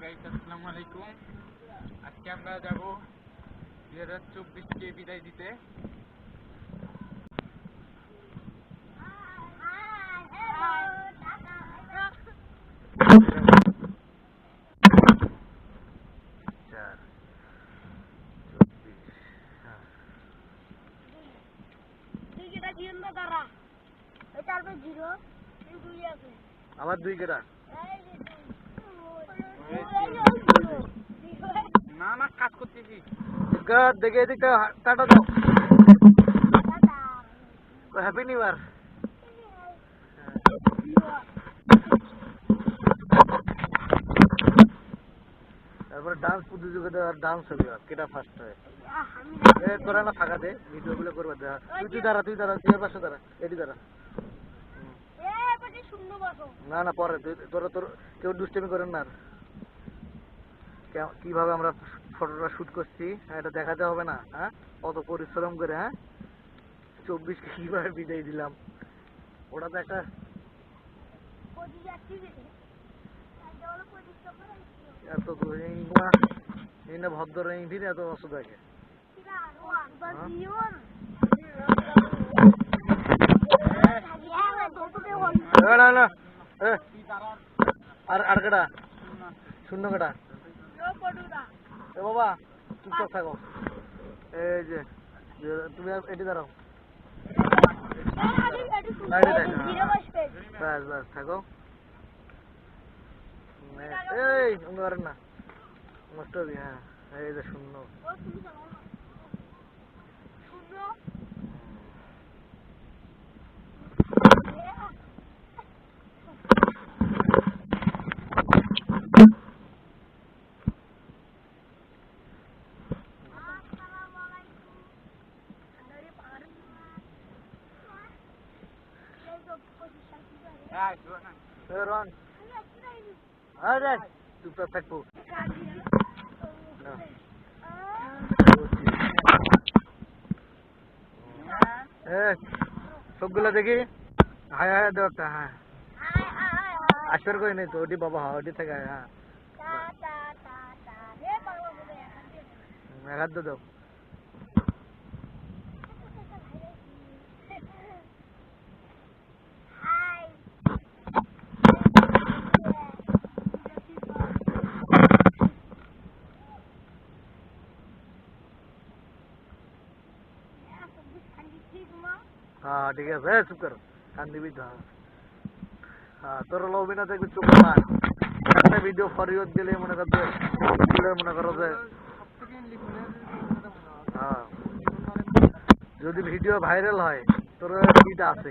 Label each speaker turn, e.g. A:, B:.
A: Guys আসসালামু আলাইকুম আজকে আমরা যাব দুই হাজার চব্বিশকে বিদায় দিতে। চার হ্যাঁ। আবার দুই কেটা না না কাজ করতেছি গাদ দেখে এদিকটা টাটা দাও। হ্যাপি নিউ ইয়ার তারপরে ডান্স প্রতিযোগিতা আর ডান্স হবে কেটা ফার্স্ট হয়? এ, তোরা না ফাঁকা দে ভিডিও গুলো করবে তুই তুই দাঁড়া তুই দাঁড়া, তুই পাশে দাঁড়া এটি দাঁড়া। না না, পরে তোরা তোর, কেউ দুষ্টামি করেন না কীভাবে আমরা ফটোটা শুট করছি। হ্যাঁ, এটা দেখাতে হবে না হ্যাঁ? কত পরিশ্রম করে হ্যাঁ? চব্বিশকে কীভাবে বিদায় দিলাম। ওটা তো একটা এত এই ভদ্র ভিড়ে এত অসুখ থাকে না আর আর কেটা? শূন্য কেটা? এ বাবা চুপচাপ থাকো। এই যে তুমি এটি দাঁড়াও। ব্যাস ব্যাস, থাকো। এই অন্য না। হবি হ্যাঁ এই যে শূন্য। এ রন আরে চুপচাপ থাকব না। এ সবগুলো দেখি হায় হায় দেও একটা হ্যাঁ আসর কই নেই তো ওটি বাবা হ্যাঁ ওটি থেকে হ্যাঁ এক হাত দাও হলো অভিনয় দেখবি চুপ না একটা ভিডিও ফরিয়ত দিলে মনে কর দিলে মনে করো যে হ্যাঁ। যদি ভিডিও ভাইরাল হয়, তোর কিটা আছে